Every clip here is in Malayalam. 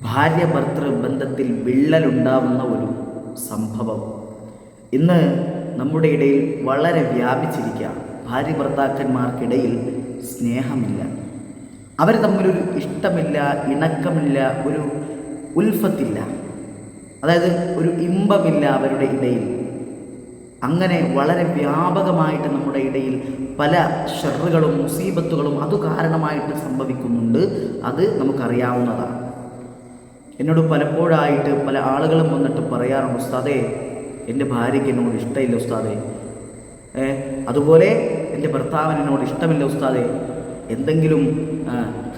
ഭാര്യ ഭർത്തൃ ബന്ധത്തിൽ വിള്ളലുണ്ടാവുന്ന ഒരു സംഭവം. ഇന്ന് നമ്മുടെ ഇടയിൽ വളരെ വ്യാപിച്ചിരിക്കുകയാണ്. ഭാര്യ ഭർത്താക്കന്മാർക്കിടയിൽ സ്നേഹമില്ല. അവർ തമ്മിലൊരു ഇഷ്ടമില്ല ഇണക്കമില്ല ഒരു ഉൽഫത്തില്ല. അതായത് ഒരു ഇമ്പമില്ല അവരുടെ ഇടയിൽ. അങ്ങനെ വളരെ വ്യാപകമായിട്ട് നമ്മുടെ ഇടയിൽ പല ഷെറുകളും മുസീബത്തുകളും അതു കാരണമായിട്ട് സംഭവിക്കുന്നുണ്ട്. അത് നമുക്കറിയാവുന്നതാണ്. എന്നോട് പലപ്പോഴായിട്ട് പല ആളുകളും വന്നിട്ട് പറയാറുണ്ട് ഉസ്താദേ എന്റെ ഭാര്യയ്ക്ക് എന്നോട് ഇഷ്ടമില്ല ഉസ്താദേ. ഏ അതുപോലെ എന്റെ ഭർത്താവിന് എന്നോട് ഇഷ്ടമില്ല ഉസ്താദേ. എന്തെങ്കിലും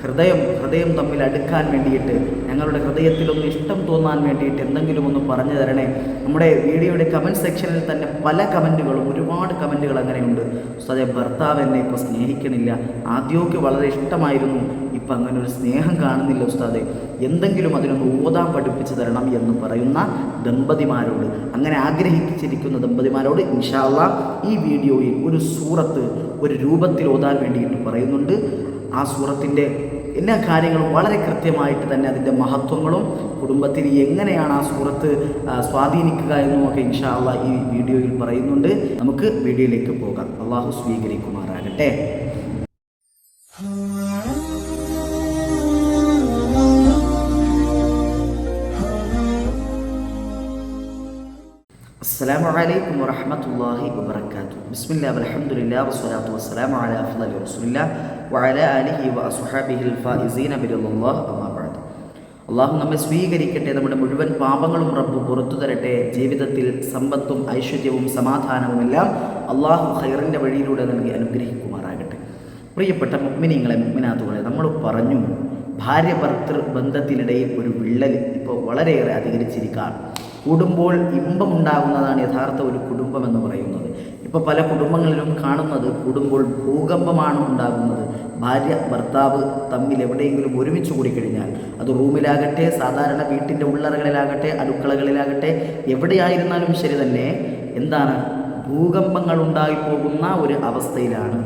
ഹൃദയം ഹൃദയം തമ്മിൽ അടുക്കാൻ വേണ്ടിയിട്ട് ഞങ്ങളുടെ ഹൃദയത്തിലൊന്ന് ഇഷ്ടം തോന്നാൻ വേണ്ടിയിട്ട് എന്തെങ്കിലും ഒന്ന് പറഞ്ഞു തരണേ. നമ്മുടെ വീഡിയോയുടെ കമന്റ് സെക്ഷനിൽ തന്നെ പല കമന്റുകളും ഒരുപാട് കമന്റുകൾ അങ്ങനെയുണ്ട്. ഉസ്താദെ ഭർത്താവ് എന്നെ ഇപ്പോൾ സ്നേഹിക്കണില്ല. ആദ്യമൊക്കെ വളരെ ഇഷ്ടമായിരുന്നു. ഇപ്പം അങ്ങനെ ഒരു സ്നേഹം കാണുന്നില്ല ഉസ്താദെ. എന്തെങ്കിലും അതിനൊന്ന് ഓതാൻ പഠിപ്പിച്ചു തരണം എന്ന് പറയുന്ന ദമ്പതിമാരോട് അങ്ങനെ ആഗ്രഹിച്ചിരിക്കുന്ന ദമ്പതിമാരോട് ഇൻഷാല്ല ഈ വീഡിയോയിൽ ഒരു സൂറത്ത് ഒരു രൂപത്തിൽ ഓതാൻ വേണ്ടിയിട്ട് പറയുന്നുണ്ട്. ആ സൂറത്തിന്റെ എല്ലാ കാര്യങ്ങളും വളരെ കൃത്യമായിട്ട് തന്നെ അതിന്റെ മഹത്വങ്ങളും കുടുംബത്തിൽ എങ്ങനെയാണ് ആ സൂറത്ത് ആ, സ്വാധീനിക്കുക എന്നുമൊക്കെ ഇൻഷാല്ല ഈ വീഡിയോയിൽ പറയുന്നുണ്ട്. നമുക്ക് വീഡിയോയിലേക്ക് പോകാം. അള്ളാഹു സ്വീകരിക്കുമാറാകട്ടെ. السلام عليكم ورحمة الله وبركاته بسم الله والحمد لله والصلاة والسلام على أفضل رسول الله وعلى آله وأصحابه الفائزين برضا الله أما بعد അള്ളാഹു നമ്മെ സ്വീകരിക്കട്ടെ നമ്മുടെ മുഴുവൻ പാപങ്ങളും റബ്ബ് പുറത്തു തരട്ടെ ജീവിതത്തിൽ സമ്പത്തും ഐശ്വര്യവും സമാധാനവും എല്ലാം അള്ളാഹു ഖൈറിൻ്റെ വഴിയിലൂടെ നൽകി അനുഗ്രഹിക്കുമാറാകട്ടെ പ്രിയപ്പെട്ട മുഗ്മിനിങ്ങളെ മുഗ്മിനാത്തുകളെ നമ്മൾ പറഞ്ഞു ഭാര്യ ഭർത്തൃ ബന്ധത്തിനിടയിൽ ഒരു വിള്ളൽ ഇപ്പോൾ വളരെയേറെ അധികരിച്ചിരിക്കുകയാണ്. കൂടുമ്പോൾ ഇമ്പമുണ്ടാകുന്നതാണ് യഥാർത്ഥ ഒരു കുടുംബം എന്ന് പറയുന്നത്. ഇപ്പോൾ പല കുടുംബങ്ങളിലും കാണുന്നത് കൂടുമ്പോൾ ഭൂകമ്പമാണ് ഉണ്ടാകുന്നത്. ഭാര്യ ഭർത്താവ് തമ്മിൽ എവിടെയെങ്കിലും ഒരുമിച്ച് കൂടിക്കഴിഞ്ഞാൽ അത് റൂമിലാകട്ടെ സാധാരണ വീട്ടിന്റെ ഉള്ളറകളിലാകട്ടെ അടുക്കളകളിലാകട്ടെ എവിടെയായിരുന്നാലും ശരി തന്നെ എന്താണ് ഭൂകമ്പങ്ങൾ ഉണ്ടായിപ്പോകുന്ന ഒരു അവസ്ഥയിലാണ്.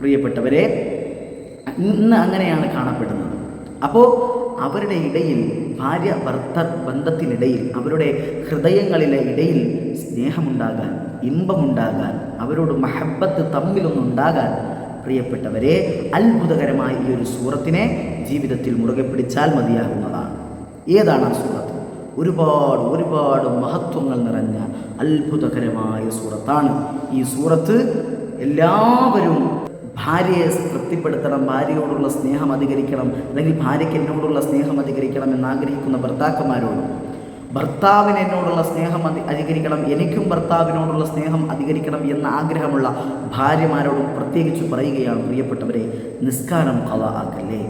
പ്രിയപ്പെട്ടവരെ ഇന്ന് അങ്ങനെയാണ് കാണപ്പെടുന്നത്. അപ്പോൾ അവരുടെ ഇടയിൽ ഭാര്യ ഭർത്ത ബന്ധത്തിനിടയിൽ അവരുടെ ഹൃദയങ്ങളിലെ ഇടയിൽ സ്നേഹമുണ്ടാകാൻ ഇമ്പമുണ്ടാകാൻ അവരോട് മഹബത്ത് തമ്മിലൊന്നുണ്ടാകാൻ പ്രിയപ്പെട്ടവരെ അത്ഭുതകരമായ ഈ ഒരു സൂറത്തിനെ ജീവിതത്തിൽ മുറുകെ പിടിച്ചാൽ മതിയാകുന്നതാണ്. ഏതാണ് ആ സൂറത്ത്? ഒരുപാട് ഒരുപാട് മഹത്വങ്ങൾ നിറഞ്ഞ അത്ഭുതകരമായ സൂറത്താണ് ഈ സൂറത്ത്. എല്ലാവരും ഭാര്യയെ തൃപ്തിപ്പെടുത്തണം ഭാര്യയോടുള്ള സ്നേഹം അധികരിക്കണം അല്ലെങ്കിൽ ഭാര്യയ്ക്ക് എന്നോടുള്ള സ്നേഹം അധികരിക്കണം എന്ന് ആഗ്രഹിക്കുന്ന ഭർത്താക്കന്മാരോടും. ഭർത്താവിന് എന്നോടുള്ള സ്നേഹം അധി അധികരിക്കണം എനിക്കും ഭർത്താവിനോടുള്ള സ്നേഹം അധികരിക്കണം എന്ന ആഗ്രഹമുള്ള ഭാര്യമാരോടും പ്രത്യേകിച്ച് പറയുകയാണ് പ്രിയപ്പെട്ടവരെ നിസ്കാരം കഥ ആക്കല്ലേ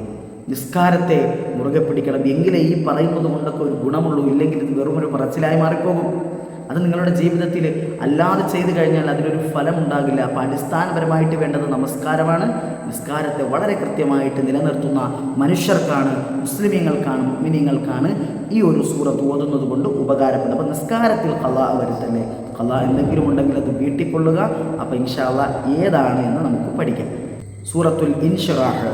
നിസ്കാരത്തെ മുറുകെ പിടിക്കണം. എങ്കിലേ ഈ പറയുന്നത് കൊണ്ടൊക്കെ ഒരു ഗുണമുള്ളൂ ഇല്ലെങ്കിൽ ഇത് വെറുമൊരു പറച്ചിലായി മാറിപ്പോകും. അത് നിങ്ങളുടെ ജീവിതത്തിൽ അല്ലാതെ ചെയ്തു കഴിഞ്ഞാൽ അതിനൊരു ഫലം ഉണ്ടാകില്ല അപ്പോൾ അടിസ്ഥാനപരമായിട്ട് വേണ്ടത് നമസ്കാരമാണ്. നിസ്കാരത്തെ വളരെ കൃത്യമായിട്ട് നിലനിർത്തുന്ന മനുഷ്യർക്കാണ് മുസ്ലിമീങ്ങൾക്കാണ് മുഗ്മിനീങ്ങൾക്കാണ് ഈ ഒരു സൂറത്ത് ഓതുന്നത് കൊണ്ട് ഉപകാരപ്പെടുന്നത്. അപ്പോൾ നിസ്കാരത്തിൽ കല വരുത്തല്ലേ കല എന്തെങ്കിലും ഉണ്ടെങ്കിൽ അത് വീട്ടിക്കൊള്ളുക. അപ്പോൾ ഇൻഷാല്ല ഏതാണ് എന്ന് നമുക്ക് പഠിക്കാം. സൂറത്തുൽ ഇൻഷറാഹ്.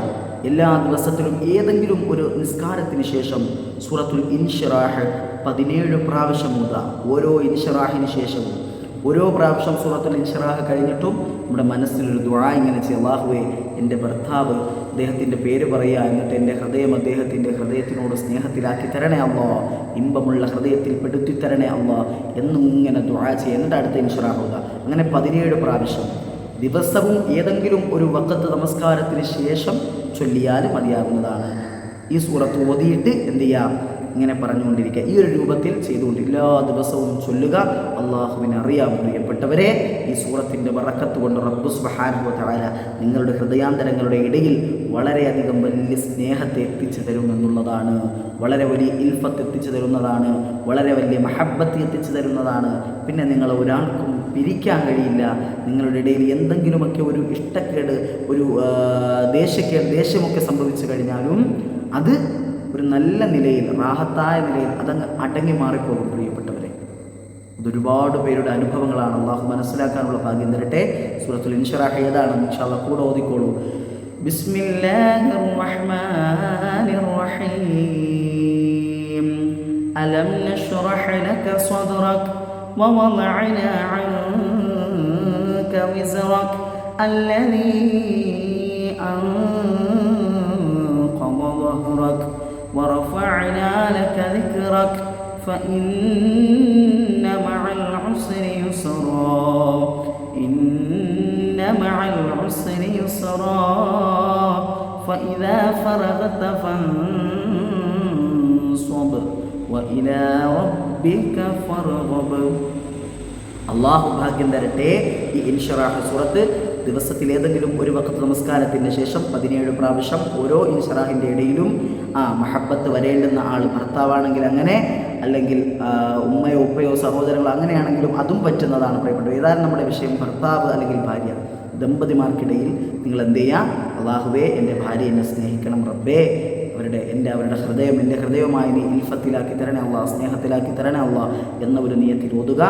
എല്ലാ ദിവസത്തിലും ഏതെങ്കിലും ഒരു നിസ്കാരത്തിന് ശേഷം സൂറത്തുൽ ഇൻഷിറാഹ് പതിനേഴ് പ്രാവശ്യം ഓതാം ഓരോ ഇൻഷറാഹിന് ശേഷവും ഓരോ പ്രാവശ്യം സൂറത്തുൽ ഇൻഷറാഹ് കഴിഞ്ഞിട്ടും നമ്മുടെ മനസ്സിലൊരു ദുഴ ഇങ്ങനെ ചെയ്യും. അള്ളാഹുവെ എന്റെ ഭർത്താവ് അദ്ദേഹത്തിന്റെ പേര് പറയുക എന്നിട്ട് എന്റെ ഹൃദയം അദ്ദേഹത്തിന്റെ ഹൃദയത്തിനോട് സ്നേഹത്തിലാക്കി തരണേ അള്ളാ ഇമ്പമുള്ള ഹൃദയത്തിൽ പെടുത്തി തരണേ അള്ളാ എന്നും ഇങ്ങനെ ദുആ ചെയ്യുക എന്നിട്ട് അടുത്ത ഇൻഷറാഹുക അങ്ങനെ പതിനേഴ് പ്രാവശ്യം. ദിവസവും ഏതെങ്കിലും ഒരു വക്കത്ത് നമസ്കാരത്തിന് ശേഷം ചൊല്ലിയാൽ മതിയാകുന്നതാണ്. ഈ സൂറത്ത് ഓതിയിട്ട് എന്ത് ചെയ്യാം? ഇങ്ങനെ പറഞ്ഞുകൊണ്ടിരിക്കുക. ഈ ഒരു രൂപത്തിൽ ചെയ്തുകൊണ്ട് എല്ലാ ദിവസവും ചൊല്ലുക. അള്ളാഹുവിനെ അറിയാം പ്രിയപ്പെട്ടവരെ. ഈ സൂറത്തിന്റെ വറക്കത്ത് കൊണ്ട് റബ്ബു സുബ്ഹാനഹു തആല നിങ്ങളുടെ ഹൃദയാന്തരങ്ങളുടെ ഇടയിൽ വളരെയധികം വലിയ സ്നേഹത്തെ എത്തിച്ചു തരുമെന്നുള്ളതാണ് വളരെ വലിയ ഇൽഫത്ത് എത്തിച്ചു തരുന്നതാണ്. വളരെ വലിയ മഹബത്ത് എത്തിച്ചു തരുന്നതാണ്. പിന്നെ നിങ്ങൾ ഒരാൾക്കും പിരിക്കാൻ കഴിയില്ല. നിങ്ങളുടെ ഇടയിൽ എന്തെങ്കിലുമൊക്കെ ഒരു ഇഷ്ടക്കേട് ഒരു ദേഷ്യക്കേട് ദേഷ്യമൊക്കെ സംഭവിച്ചു കഴിഞ്ഞാലും അത് ഒരു നല്ല നിലയിൽ റാഹത്തായ നിലയിൽ അതങ്ങ് അടങ്ങി മാറിപ്പോകും പ്രിയപ്പെട്ടവരെ ഇതൊരുപാട് പേരുടെ അനുഭവങ്ങളാണ് അള്ളാഹു മനസ്സിലാക്കാനുള്ള ഭാഗ്യം തരട്ടെ സൂറത്തുൽ ഇൻഷറാഹ് ഏതാണ് ഇൻഷാല്ല കൂടെ ഓതിക്കോളൂ ബിസ്മില്ലാഹിർ റഹ്മാനിർ റഹീം ألم نشرح لك صدرك ووضعنا عنك وزرك الذي أنقض ظهرك ورفعنا لك ذكرك فإن مع العسر يسرا إن مع العسر يسرا فإذا فرغت فانصب وإلى ربك فارغب അള്ളാഹു ഭാഗ്യം തരട്ടെ ഈ ഇൻഷറാഹ് സൂറത്ത് ദിവസത്തിൽ ഏതെങ്കിലും ഒരു വക്കത്ത് നമസ്കാരത്തിന് ശേഷം പതിനേഴ് പ്രാവശ്യം ഓരോ ഇൻഷറാഹിന്റെ ഇടയിലും ആ മഹബത്ത് വരേണ്ടുന്ന ആൾ ഭർത്താവാണെങ്കിൽ അങ്ങനെ അല്ലെങ്കിൽ ഉമ്മയോ ഉപ്പയോ സഹോദരങ്ങളോ അങ്ങനെയാണെങ്കിലും അതും പറ്റുന്നതാണ് പ്രിയപ്പെട്ടത് ഏതായാലും നമ്മുടെ വിഷയം ഭർത്താവ് അല്ലെങ്കിൽ ഭാര്യ ദമ്പതിമാർക്കിടയിൽ നിങ്ങൾ എന്ത് ചെയ്യുക? അള്ളാഹുവേ എന്റെ ഭാര്യ എന്നെ സ്നേഹിക്കണം റബ്ബേ. അവരുടെ എന്റെ അവരുടെ ഹൃദയം എന്റെ ഹൃദയമായി നീ ഇൽഫത്തിലാക്കി തരണേ അള്ളാഹ് സ്നേഹത്തിലാക്കി തരണേ അള്ളാഹ് എന്ന ഒരു നിയത്തിൽ ഓതുക.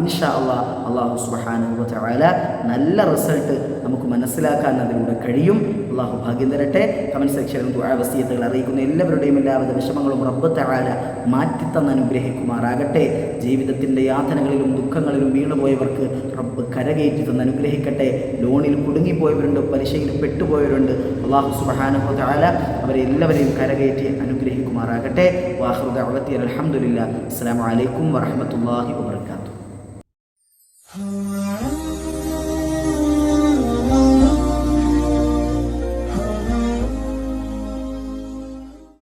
ഇൻഷാ അള്ളാഹ് അള്ളാഹു സുബഹാനുഭവ ചായാല നല്ല റിസൾട്ട് നമുക്ക് മനസ്സിലാക്കാൻ അതിലൂടെ കഴിയും. അള്ളാഹു ഭാഗ്യം തരട്ടെ. കമന്റ് സെക്ഷനിൽ ദുആ വസീയത്തുകൾ അറിയിക്കുന്ന എല്ലാവരുടെയും എല്ലാവിധ വിഷമങ്ങളും റബ്ബ് തആല മാറ്റിത്തന്ന് അനുഗ്രഹിക്കുമാറാകട്ടെ. ജീവിതത്തിന്റെ യാതനകളിലും ദുഃഖങ്ങളിലും വീണുപോയവർക്ക് റബ്ബ് കരകയറ്റി തന്ന് അനുഗ്രഹിക്കട്ടെ. ലോണിൽ കുടുങ്ങിപ്പോയവരുണ്ട് പലിശയിൽ പെട്ടുപോയവരുണ്ട്. അള്ളാഹു സുബഹാനുഭവ തആല അവരെ എല്ലാവരെയും കരകയറ്റി അനുഗ്രഹിക്കുമാറാകട്ടെ. വാഹൃദ അലഹമുല്ല അസ്സാം വലൈക്കും വറഹമത്തല്ലാഹി വാത്തു